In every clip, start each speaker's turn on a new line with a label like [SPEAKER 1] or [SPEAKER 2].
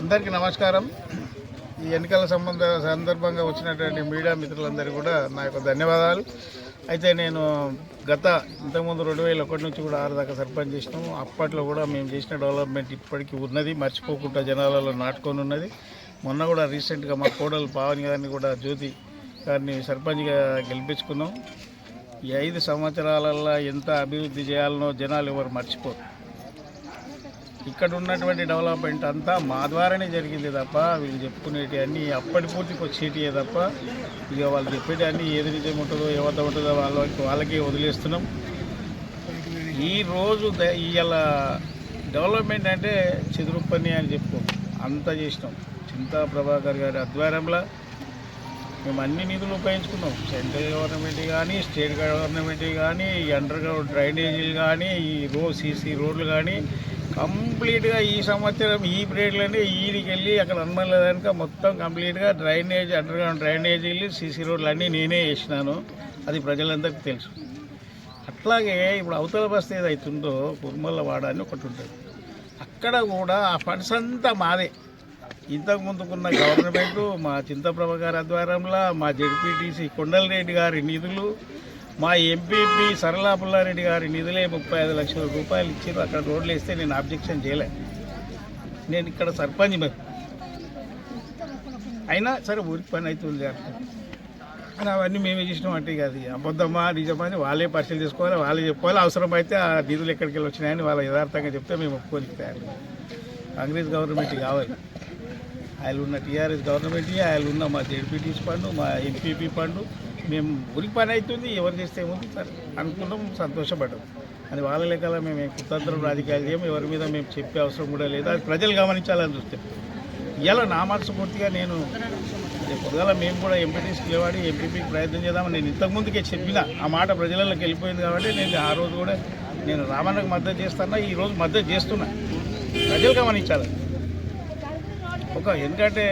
[SPEAKER 1] అందరికీ నమస్కారం. ఈ ఎన్నికల సంబంధ సందర్భంగా వచ్చినటువంటి మీడియా మిత్రులందరికీ కూడా నా యొక్క ధన్యవాదాలు. అయితే నేను గత ఇంతకుముందు రెండు వేల ఒకటి నుంచి కూడా ఆరు దాకా సర్పంచ్ చేసినాము. అప్పట్లో కూడా మేము చేసిన డెవలప్మెంట్ ఇప్పటికీ ఉన్నది మర్చిపోకుండా జనాలలో నాటుకొని ఉన్నది. మొన్న కూడా రీసెంట్గా మా కోడలు పావని గారిని కూడా జ్యోతి గారిని సర్పంచ్గా గెలిపించుకున్నాం. ఈ ఐదు సంవత్సరాలల్లో ఎంత అభివృద్ధి చేయాలనో జనాలు ఎవరు మర్చిపోరు. ఇక్కడ ఉన్నటువంటి డెవలప్మెంట్ అంతా మా ద్వారానే జరిగింది తప్ప వీళ్ళు చెప్పుకునేటి అన్నీ అప్పటి పూర్తికి వచ్చేటి తప్ప ఇక వాళ్ళు చెప్పేటి అన్నీ ఏది నిజం ఉంటుందో ఎవరితో ఉంటుందో వాళ్ళకి వాళ్ళకే వదిలేస్తున్నాం. ఈ రోజు ఇవాళ డెవలప్మెంట్ అంటే చెదురుపని అని చెప్పుకో. అంత చేసినాం. చింతా ప్రభాకర్ గారి ఆధ్వర్యంలో మేము అన్ని నిధులు ఉపయోగించుకున్నాం. సెంట్రల్ గవర్నమెంట్ కానీ స్టేట్ గవర్నమెంట్ కానీ ఈ అండర్ గ్రౌండ్ డ్రైనేజీలు కానీ ఈ రో సీసీ రోడ్లు కానీ కంప్లీట్గా ఈ సంవత్సరం ఈ పీరియడ్లోనే ఈడికి వెళ్ళి అక్కడ అనుమలేదానిక మొత్తం కంప్లీట్గా డ్రైనేజ్ అండర్గ్రౌండ్ డ్రైనేజీలు సీసీ రోడ్లు అన్నీ నేనే వేసినాను. అది ప్రజలందరికీ తెలుసు. అట్లాగే ఇప్పుడు అవతల బస్తీ ఏదైతుందో కుర్మల్ల వాడ అని ఒకటి ఉంటుంది. అక్కడ కూడా ఆ ఫండ్స్ అంతా మాదే. ఇంతకు ముందుకున్న గవర్నమెంట్ మా చింతప్రభ గారి ఆధ్వర్యంలో మా జడ్పీటీసీ కొండలరెడ్డి గారి నిధులు మా ఎంపీపీ సరళా పుల్లారెడ్డి గారి నిధులే ముప్పై ఐదు లక్షల రూపాయలు ఇచ్చారు అక్కడ రోడ్లు వేస్తే నేను ఆబ్జెక్షన్ చేయలే. నేను ఇక్కడ సర్పంచ్ మరి. అయినా సరే ఊరికి పని అవుతుంది అంటే అని అవన్నీ మేమే చేసినాం అంటే ఇక అది అబద్ధమా నిజమా అని వాళ్ళే పరిశీలి చేసుకోవాలి వాళ్ళే చెప్పుకోవాలి. అవసరం అయితే ఆ నిధులు ఎక్కడికి వెళ్ళి వచ్చినాయని వాళ్ళ యథార్థంగా చెప్తే మేము ఒప్పుకోనికి కాంగ్రెస్ గవర్నమెంట్ కావాలి. ఆయన ఉన్న టీఆర్ఎస్ గవర్నమెంట్ ఆయన ఉన్న మా జెడ్పీటీస్ ఫండ్ మా ఎంపీపీ ఫండ్ మేము ఊరికి పని అవుతుంది ఎవరు చేస్తే ఏముంది సరే అనుకున్నాం సంతోషపడ్డాం అది వాళ్ళ లెక్కల మేము కుతంత్రం రాజకీయాలు చేయం ఎవరి మీద మేము చెప్పే అవసరం కూడా లేదు. అది ప్రజలు గమనించాలని చూస్తే. ఇలా నా మనసు పూర్తిగా నేను పొద్దుగాల మేము కూడా ఎంపీటీసీ నిలబడి ఎంపీపీకి ప్రయత్నం చేద్దామని నేను ఇంతకుముందుకే చెప్పిన ఆ మాట ప్రజలలోకి వెళ్ళిపోయింది కాబట్టి నేను ఆ రోజు కూడా నేను రామన్నకు మద్దతు చేస్తున్నా ఈ రోజు మద్దతు చేస్తున్నా. ప్రజలు గమనించాలి. ఒక ఎందుకంటే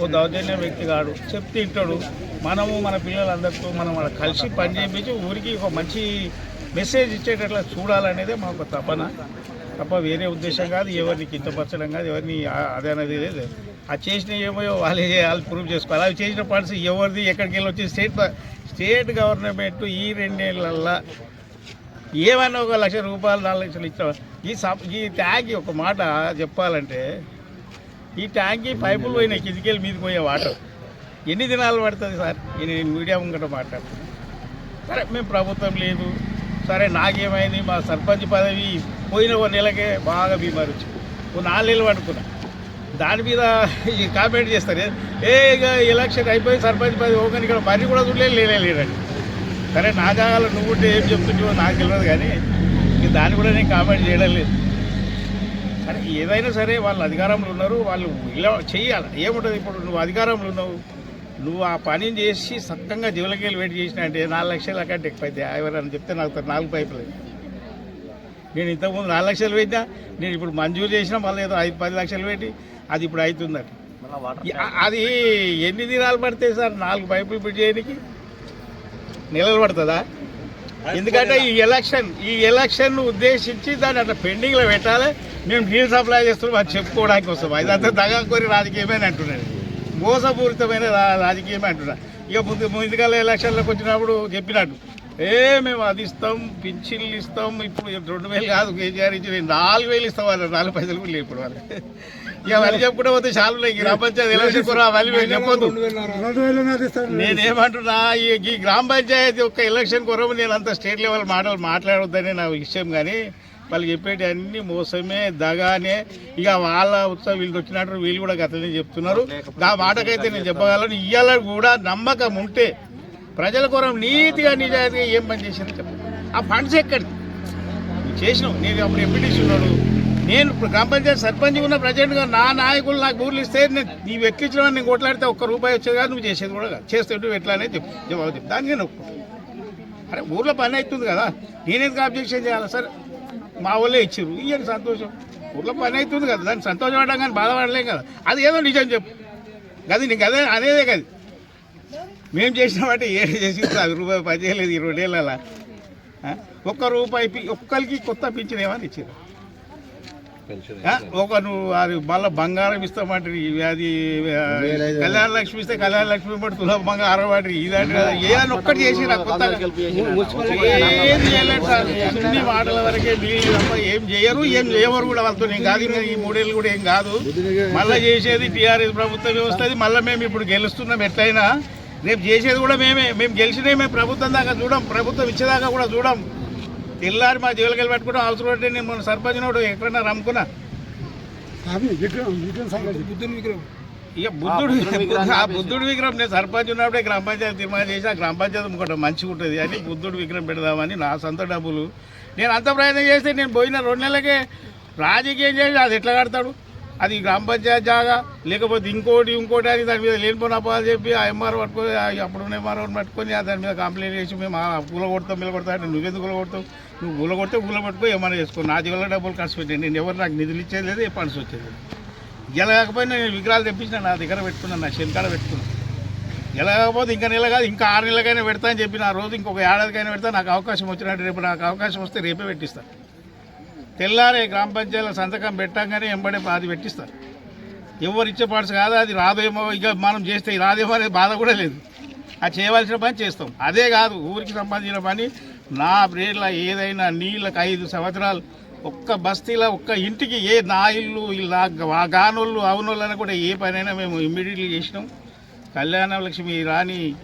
[SPEAKER 1] ఓ దౌర్జన్య వ్యక్తి కాడు. చెప్తే ఇంటాడు మనము మన పిల్లలందరితో మనం వాళ్ళ కలిసి పని చేయించి ఊరికి ఒక మంచి మెసేజ్ ఇచ్చేటట్లా చూడాలనేదే మాకు ఒక తపన. తప్ప వేరే ఉద్దేశం కాదు. ఎవరిని కించపరచడం కాదు. ఎవరిని ఆ- అదే అనేది లేదు. అది చేసిన ఏమో వాళ్ళే వాళ్ళు ప్రూవ్ చేసుకోవాలి. అవి చేసిన పార్ట్స్ ఎవరిది ఎక్కడికి వెళ్ళి వచ్చి స్టేట్ స్టేట్ గవర్నమెంట్ ఈ రెండేళ్ళల్లో ఏమైనా ఒక లక్ష రూపాయలు నాలుగు లక్షలు ఇచ్చాం ఈ సప్ ఈ ట్యాగ్ ఒక మాట చెప్పాలంటే ఈ ట్యాంకీ పైపులు పోయినాయి కిందికెళ్ళి మీదకి పోయే వాటర్. ఎన్ని దినాలు పడుతుంది సార్? నేను మీడియా ముంగట మాట్లాడుతున్నాను సరే మేము ప్రభుత్వం లేదు. సరే నాకేమైంది? మా సర్పంచ్ పదవి పోయిన ఒక నెలకే బాగా బీమారు వచ్చి ఓ నాలుగు నెలలు పడుకున్నా. దాని మీద కామెంట్ చేస్తారు. ఏ ఇక ఎలక్షన్ అయిపోయి సర్పంచ్ పదవి. ఓకని ఇక్కడ మరి కూడా చూడలేదు లేనే లేదండి. సరే నా జాగాలో నువ్వు ఉంటే ఏం చెప్తుంటే నాకు తెలియదు కానీ ఇక దాన్ని కూడా నేను కామెంట్ చేయడం లేదు. సరే ఏదైనా సరే వాళ్ళు అధికారంలో ఉన్నారు వాళ్ళు ఇలా చెయ్యాలి ఏముంటుంది ఇప్పుడు? నువ్వు అధికారంలో ఉన్నావు. నువ్వు ఆ పనిని చేసి సక్కంగా జీవలకేళ్ళు వెయిట్ చేసిన అంటే నాలుగు లక్షల కంటే ఎక్కువ అయితే ఎవరని చెప్తే నాకు నాలుగు పైపులు. నేను ఇంతకుముందు నాలుగు లక్షలు పెట్టినా నేను ఇప్పుడు మంజూరు చేసినా మళ్ళీ ఏదో ఐదు పది లక్షలు పెట్టి అది ఇప్పుడు అవుతుందట అది ఎన్ని దినాలు పడతాయి సార్ నాలుగు పైపులు పెట్టి చేయడానికి? నెలలు పడుతుందా? ఎందుకంటే ఈ ఎలక్షన్ ఈ ఎలక్షన్ ఉద్దేశించి దాన్ని అట్లా పెండింగ్లో పెట్టాలి. మేము నీళ్ళు సప్లై చేస్తున్నాం అది చెప్పుకోవడానికి వస్తాం. ఇదంతా దగా కోరి రాజకీయమే అని అంటున్నాను మోసపూరితమైన రాజకీయమే అంటున్నా ఇక ముందు ఎలక్షన్లోకి వచ్చినప్పుడు చెప్పినట్టు ఏ మేము అది ఇస్తాం పింఛన్లు ఇస్తాం ఇప్పుడు రెండు వేలు కాదు కేజీఆర్ ఇచ్చి నేను నాలుగు వేలు ఇస్తాం వాళ్ళు నాలుగు పైసలు కూడా ఇప్పుడు వాళ్ళు ఇక వాళ్ళు చెప్పుకుంటే పోతే చాలా ఈ గ్రామ పంచాయతీ ఎలక్షన్ కూడా వాళ్ళు చెప్పొద్దు. నేనేమంటున్నా ఈ ఈ గ్రామ పంచాయతీ యొక్క ఎలక్షన్ కొరకు నేను అంత స్టేట్ లెవెల్ మాటలు మాట్లాడొద్దని నా విషయం కానీ వాళ్ళు చెప్పేటి అన్ని మోసమే దగానే. ఇక వాళ్ళ ఉత్సవం వీళ్ళు వచ్చినట్టు వీళ్ళు కూడా గతనే చెప్తున్నారు. ఆ మాటకైతే నేను చెప్పగలను. ఇవాళ కూడా నమ్మకం ఉంటే ప్రజల కొరకు నీతిగా నిజాయితీగా ఏం పని చేసింది చెప్పు. ఆ ఫండ్స్ ఎక్కడికి చేసినావు. నేను అప్పుడు ఎంపీటీసీ ఉన్నాడు. నేను గ్రామ పంచాయతీ సర్పంచ్ ఉన్న ప్రజెంట్గా నా నాయకులు నాకు ఊర్లు ఇస్తే నేను నీవు ఎక్కించిన నేను కొట్లాడితే ఒక్క రూపాయి వచ్చేది కాదు నువ్వు చేసేది కూడా కాదు. చేస్తే ఎట్లా అనేది చెప్పు. జవాబు చెప్పు. దానికి నేను ఒప్పుకో. అరే ఊర్లో పని అవుతుంది కదా. నేనేందుకు అబ్జెక్షన్ చేయాలి సరే? మా వాళ్ళే ఇచ్చారు ఇవ్వండి సంతోషం. ఊర్లో పని అవుతుంది కదా దాన్ని సంతోషపడడం కానీ బాధపడలేం కదా. అది ఏదో నిజం చెప్పు. అది నీకు అదే అనేదే కదా మేము చేసినామంటే ఏడు చేసి పది రూపాయలు పని చేయలేదు ఈ ఏళ్ళ ఒక్క రూపాయి పి- ఒక్కరికి కొత్త పింఛన్ ఏమని ఇచ్చారు ఒక నువ్వు అది మళ్ళీ బంగారం ఇస్తామంటే అది ఆ, కళ్యాణ లక్ష్మి ఇస్తే కళ్యాణ లక్ష్మి పడి తులా బంగారం వాటి ఇదంటే ఏదైనా ఒక్కటి చేసి ఏం చేయలేదు సార్. అన్ని మాటల వరకే ఏం చేయరు ఏం చేయవరు కూడా వాళ్ళతో నేను కాదు. ఈ మూడేళ్ళు కూడా ఏం కాదు. మళ్ళీ చేసేది టీఆర్ఎస్ ప్రభుత్వం వస్తుంది మళ్ళీ మేము ఇప్పుడు గెలుస్తున్నాం ఎట్లయినా. రేపు చేసేది కూడా మేమే. మేము గెలిచినే మేము ప్రభుత్వం దాకా చూడం ప్రభుత్వం ఇచ్చేదాకా కూడా చూడం. తెల్లారి మా జోలికి వెళ్ళి పెట్టుకుంటాం అవసరం ఉంటే నేను మొన్న సర్పంచ్ నోడు ఎక్కడన్నా రమ్ముకున్నా. ఇక బుద్ధుడు ఆ బుద్ధుడు విగ్రహం నేను సర్పంచ్ ఉన్నప్పుడే గ్రామ పంచాయతీ తీర్మానం చేసి ఆ గ్రామ పంచాయతీ ఇంకోటి మంచిగా ఉంటుంది. అని బుద్ధుడు విగ్రహం పెడదామని నా సొంత డబ్బులు. నేను అంత ప్రయత్నం చేస్తే నేను పోయిన రెండు నెలలకే రాజకీయం చేసి అది ఎట్లా కడతాడు? అది గ్రామ పంచాయతీ జాగా లేకపోతే ఇంకోటి ఇంకోటి అని దాని మీద లేనిపోయిన అపాలు చెప్పి ఆ ఎంఆర్ పట్టుకొని ఆ అప్పుడు ఎంఆర్ఓని పట్టుకొని దాని మీద కంప్లైంట్ చేసి మేము ఆ పూల కొడతాం మీద కొడతాం అంటే నువ్వెందుకు కూల కొడతావు? నువ్వు పూల కొడితే పూల పట్టుకో ఏమైనా చేసుకో. నా జీవన డబ్బులు ఖర్చు పెట్టాను నేను ఎవరు నాకు నిధులు ఇచ్చేది లేదు ఏ ఫండ్స్ వచ్చేది ఇలా కాకపోయినా నేను విగ్రహాలు తెప్పించిన నా దగ్గర పెట్టుకున్నాను నా శనికాడ పెట్టుకున్నాను. ఇలా కాకపోతే ఇంకా నెల కాదు ఇంకా ఆరు నెలలకైనా పెడతా అని చెప్పి నా రోజు ఇంకొక ఏడాదికైనా పెడతా నాకు అవకాశం వచ్చినట్టు రేపు నాకు అవకాశం వస్తే రేపే పెట్టిస్తాను తెల్లారే గ్రామ పంచాయతీలో సంతకం పెట్టంగానే ఎంబడే అది పెట్టిస్తారు. ఎవరు ఇచ్చే పార్ట్స్ కాదు అది రాదేమో ఇక మనం చేస్తే రాదేమో అనే బాధ కూడా లేదు. అది చేయవలసిన పని చేస్తాం. అదే కాదు ఊరికి సంబంధించిన పని నా బ్రేడ్ల ఏదైనా నీళ్ళకి ఐదు సంవత్సరాలు ఒక్క బస్తీలో ఒక్క ఇంటికి ఏ నా ఇల్లు ఇలా గానోళ్ళు అవునోళ్ళు కూడా ఏ పనైనా మేము ఇమ్మీడియట్లీ చేసినాం. కళ్యాణ లక్ష్మి రాని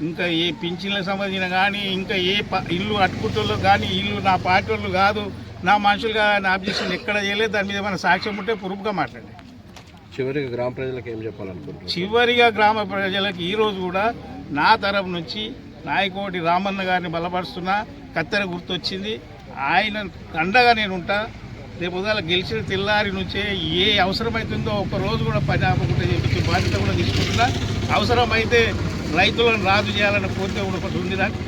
[SPEAKER 1] ఇంకా ఏ పింఛన్లకు సంబంధించిన కానీ ఇంకా ఏ ప- ఇల్లు అట్టుకుంటోళ్ళు కానీ ఇల్లు నా పార్టీ వాళ్ళు కాదు నా మనుషులుగా నా అబ్జెక్షన్ ఎక్కడ చేయలేదు దాని మీద ఏమైనా సాక్ష్యం ఉంటే పురుపుగా మాట్లాడండి.
[SPEAKER 2] చివరికి గ్రామ ప్రజలకు ఏం చెప్పాలనుకుంటున్నారు?
[SPEAKER 1] చివరిగా గ్రామ ప్రజలకు ఈరోజు కూడా నా తరపు నుంచి నాయకోటి రామన్న గారిని బలపరుస్తున్నా కత్తెర గుర్తొచ్చింది. ఆయన అండగా నేను ఉంటా రేపు ఉదయాల గెలిచిన తెల్లారి నుంచే ఏ అవసరమవుతుందో ఒక రోజు కూడా పని ఆపకుండా చెప్పి బాధ్యత కూడా తీసుకుంటున్నా. అవసరమైతే రైతులను రాజు చేయాలన్న కోరిక కూడా ఒకటి ఉంది నాకు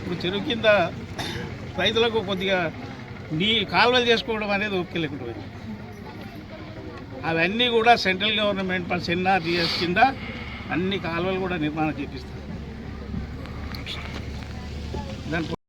[SPEAKER 1] ఇప్పుడు చెరువు కింద రైతులకు కొద్దిగా నీ కాలువలు చేసుకోవడం అనేది ఓకే లేకుండా అవన్నీ కూడా సెంట్రల్ గవర్నమెంట్ ప్లస్ ఎన్ఆర్డిఎస్ కింద అన్ని కాలువలు కూడా నిర్మాణం చేపిస్తారు. దాని